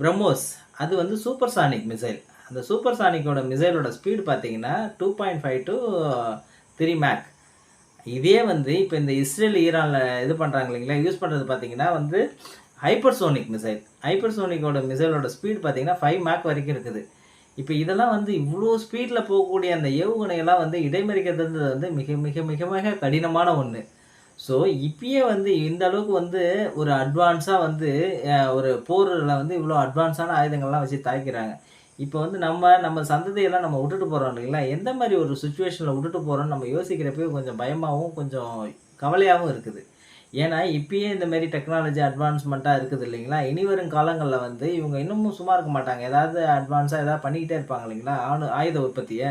பிரம்மோஸ் அது வந்து super Sonic missile அந்த சூப்பர் சானிக்கோட மிசைலோட ஸ்பீடு பார்த்தீங்கன்னா two point five to three Mach இதே வந்து இப்போ இந்த இஸ்ரேல் ஈரானில் இது பண்ணுறாங்க இல்லைங்களா? யூஸ் பண்ணுறது பார்த்தீங்கன்னா வந்து ஹைப்பர்சோனிக் மிசைல் ஹைப்பர்சோனிக்கோட மிசைலோட ஸ்பீடு பார்த்தீங்கன்னா ஃபைவ் மேக் வரைக்கும் இருக்குது. இப்போ இதெல்லாம் வந்து இவ்வளோ ஸ்பீடில் போகக்கூடிய அந்த ஏவுகணையெல்லாம் வந்து இடைமறிக்கிறது வந்து மிக மிக மிக மிக கடினமான ஒன்று ஸோ இப்பயே வந்து இந்த அளவுக்கு வந்து ஒரு அட்வான்ஸாக வந்து ஒரு போரில் வந்து இவ்வளோ அட்வான்ஸான ஆயுதங்கள்லாம் வச்சு தாய்க்கிறாங்க இப்போ வந்து நம்ம நம்ம சந்ததியெல்லாம் நம்ம விட்டுட்டு போகிறோம் இல்லைங்களா? எந்த மாதிரி ஒரு சுச்சுவேஷனில் விட்டுட்டு போகிறோம்னு நம்ம யோசிக்கிறப்பவே கொஞ்சம் பயமாகவும் கொஞ்சம் கவலையாகவும் இருக்குது. ஏன்னா இப்பயே இந்த மாதிரி டெக்னாலஜி அட்வான்ஸ்மெண்ட்டாக இருக்குது இல்லைங்களா? இனி வரும் காலங்களில் வந்து இவங்க இன்னமும் சும்மா இருக்க மாட்டாங்க. ஏதாவது அட்வான்ஸாக ஏதாவது பண்ணிக்கிட்டே இருப்பாங்க இல்லைங்களா? ஆணு ஆயுத உற்பத்தியை.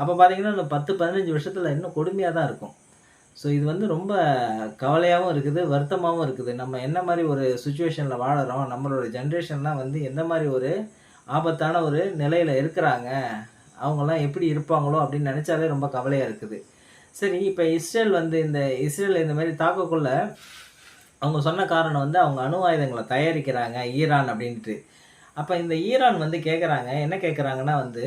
அப்போ பார்த்தீங்கன்னா இன்னும் பத்து பதினஞ்சு வருஷத்தில் இன்னும் கொடுமையாக தான் இருக்கும். ஸோ இது வந்து ரொம்ப கவலையாகவும் இருக்குது வருத்தமாகவும் இருக்குது. நம்ம என்ன மாதிரி ஒரு சுச்சுவேஷனில் வாழறோம் நம்மளோட ஜென்ரேஷன்லாம் வந்து எந்த மாதிரி ஒரு ஆபத்தான ஒரு நிலையில் இருக்கிறாங்க அவங்கெல்லாம் எப்படி இருப்பாங்களோ அப்படின்னு நினச்சாலே ரொம்ப கவலையாக இருக்குது. சரி இப்போ இஸ்ரேல் வந்து இந்த இஸ்ரேல் இந்த மாதிரி தாக்கக்குள்ள அவங்க சொன்ன காரணம் வந்து அவங்க அணு ஆயுதங்களை தயாரிக்கிறாங்க ஈரான் அப்படின்ட்டு. அப்போ இந்த ஈரான் வந்து கேட்குறாங்க என்ன கேட்குறாங்கன்னா வந்து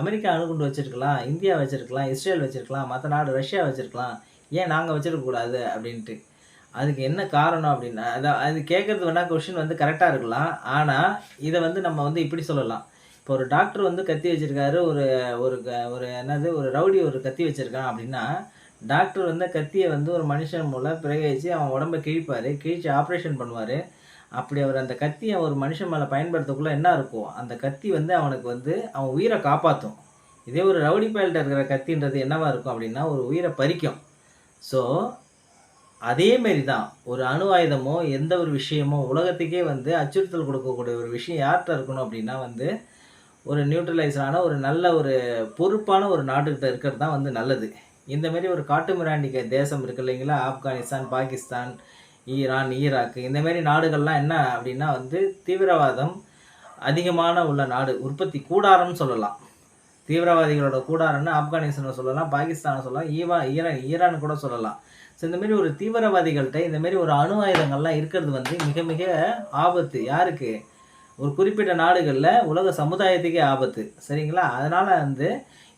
அமெரிக்கா அணுகுண்டு வச்சுருக்கலாம் இந்தியா வச்சுருக்கலாம் இஸ்ரேல் வச்சுருக்கலாம் மற்ற நாடு ரஷ்யா வச்சுருக்கலாம் ஏன் நாங்கள் வச்சிருக்கக்கூடாது அப்படின்ட்டு. அதுக்கு என்ன காரணம் அப்படின்னா அதான் அது கேட்குறது வேணால் கொஷின் வந்து கரெக்டாக இருக்கலாம். ஆனால் இதை வந்து நம்ம வந்து இப்படி சொல்லலாம். இப்போ ஒரு டாக்டர் வந்து கத்தி வச்சிருக்காரு ஒரு ஒரு க- ஒரு என்னது ஒரு ரவுடி ஒரு கத்தி வச்சிருக்கான் அப்படின்னா டாக்டர் வந்து கத்தியை வந்து ஒரு மனுஷன் மூலம் பிரயோகிச்சு அவன் உடம்ப கிழிப்பார் கிழிச்சு ஆப்ரேஷன் பண்ணுவார். அப்படி அவர் அந்த கத்தியை ஒரு மனுஷன் மேலே பயன்படுத்தக்குள்ளே என்ன இருக்கும் அந்த கத்தி வந்து அவனுக்கு வந்து அவன் உயிரை காப்பாற்றும் இதே ஒரு ரவுடி பயல்கிட்ட இருக்கிற கத்தின்றது என்னவாக இருக்கும் அப்படின்னா ஒரு உயிரை பறிக்கும். ஸோ அதே மாரி தான் ஒரு அணு ஆயுதமோ எந்த ஒரு விஷயமோ உலகத்துக்கே வந்து அச்சுறுத்தல் கொடுக்கக்கூடிய ஒரு விஷயம் யார்கிட்ட இருக்கணும் அப்படின்னா வந்து ஒரு நியூட்ரலைஸான ஒரு நல்ல ஒரு பொறுப்பான ஒரு நாட்டுக்கிட்ட இருக்கிறது தான் வந்து நல்லது. இந்தமாரி ஒரு காட்டு மிராண்டிக்க தேசம் இருக்கு இல்லைங்களா? ஆப்கானிஸ்தான் பாகிஸ்தான் ஈரான் ஈராக் இந்தமாரி நாடுகள்லாம் என்ன அப்படின்னா வந்து தீவிரவாதம் அதிகமான உள்ள நாடு உற்பத்தி கூடாரம்னு சொல்லலாம். தீவிரவாதிகளோட கூடாரம்னு ஆப்கானிஸ்தானை சொல்லலாம் பாகிஸ்தானை சொல்லலாம் ஈவா ஈரான் ஈரான் கூட சொல்லலாம். ஸோ இந்தமாரி ஒரு தீவிரவாதிகள்கிட்ட இந்தமாரி ஒரு அணு ஆயுதங்கள்லாம் இருக்கிறது வந்து மிக மிக ஆபத்து. யாருக்கு? ஒரு குறிப்பிட்ட நாடுகளில் உலக சமுதாயத்துக்கே ஆபத்து. சரிங்களா? அதனால் வந்து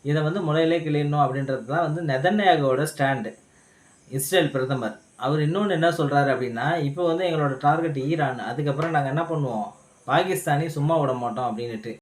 இதை வந்து முளையிலே கிளியணும் அப்படின்றது தான் வந்து நெதன்யாகோட ஸ்டாண்டு. இஸ்ரேல் பிரதமர். அவர் இன்னொன்று என்ன சொல்கிறாரு அப்படின்னா இப்போ வந்து எங்களோட டார்கெட் ஈரான். அதுக்கப்புறம் நாங்கள் என்ன பண்ணுவோம்? பாகிஸ்தானி சும்மா விட மாட்டோம் அப்படின்னுட்டு.